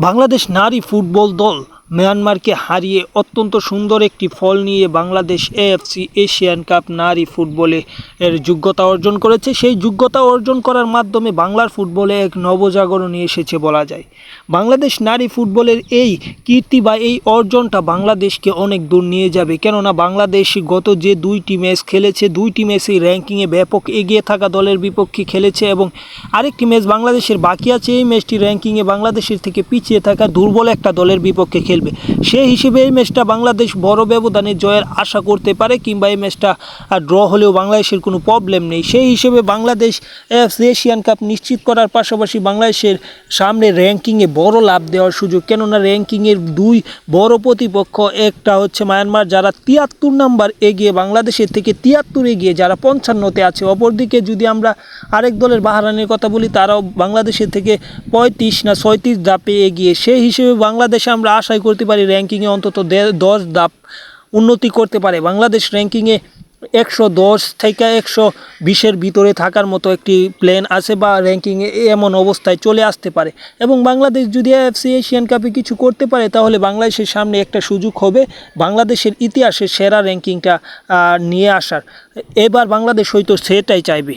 বাংলাদেশ নারী ফুটবল দল মিয়ানমারকে হারিয়ে অত্যন্ত সুন্দর একটি ফল নিয়ে বাংলাদেশ এএফসি এশিয়ান কাপ নারী ফুটবলে এর যোগ্যতা অর্জন করেছে। সেই যোগ্যতা অর্জন করার মাধ্যমে বাংলার ফুটবলে এক নবজাগরণ এসেছে বলা যায়। বাংলাদেশ নারী ফুটবলের এই কীর্তি বা এই অর্জনটা বাংলাদেশকে অনেক দূর নিয়ে যাবে। কেননা বাংলাদেশ গত যে দুইটি ম্যাচ খেলেছে, দুইটি ম্যাচেই র্যাঙ্কিংয়ে ব্যাপক এগিয়ে থাকা দলের বিপক্ষে খেলেছে এবং আরেকটি ম্যাচ বাংলাদেশের বাকি আছে। এই ম্যাচটি র্যাঙ্কিংয়ে বাংলাদেশের থেকে পিছিয়ে থাকা দুর্বল একটা দলের বিপক্ষে খেলবে সেই হিসেবে এই ম্যাচটা বাংলাদেশ বড় ব্যবধানে জয়ের আশা করতে পারে কিংবা এই ম্যাচটা ড্র হলেও বাংলাদেশের কোনো প্রবলেম নেই। সেই হিসেবে বাংলাদেশ এশিয়ান কাপ নিশ্চিত করার পাশাপাশি বাংলাদেশের সামনে র্যাঙ্কিংয়ে বড় লাভ দেওয়ার সুযোগ, কেননা র্যাঙ্কিংয়ের দুই বড় প্রতিপক্ষ একটা হচ্ছে মায়ানমার যারা তিয়াত্তর নাম্বার এগিয়ে বাংলাদেশের থেকে তিয়াত্তর এগিয়ে যারা পঞ্চান্নতে আছে। অপরদিকে যদি আমরা আরেক দলের বাহারানের কথা বলি, তারাও বাংলাদেশের থেকে পঁয়ত্রিশ না ছয়ত্রিশ ধাপে এগিয়ে। সেই হিসেবে বাংলাদেশে আমরা আশাই করতে পারি র্যাঙ্কিংয়ে অন্তত দশ ধাপ উন্নতি করতে পারে। বাংলাদেশ র্যাঙ্কিংয়ে একশো দশ থেকে একশো বিশের ভিতরে থাকার মতো একটি প্ল্যান আছে বা র্যাঙ্কিংয়ে এমন অবস্থায় চলে আসতে পারে। এবং বাংলাদেশ যদি এফসি এশিয়ান কাপে কিছু করতে পারে, তাহলে বাংলাদেশের সামনে একটা সুযোগ হবে বাংলাদেশের ইতিহাসে সেরা র্যাঙ্কিংটা নিয়ে আসার। এবার বাংলাদেশ হয়তো সেটাই চাইবে।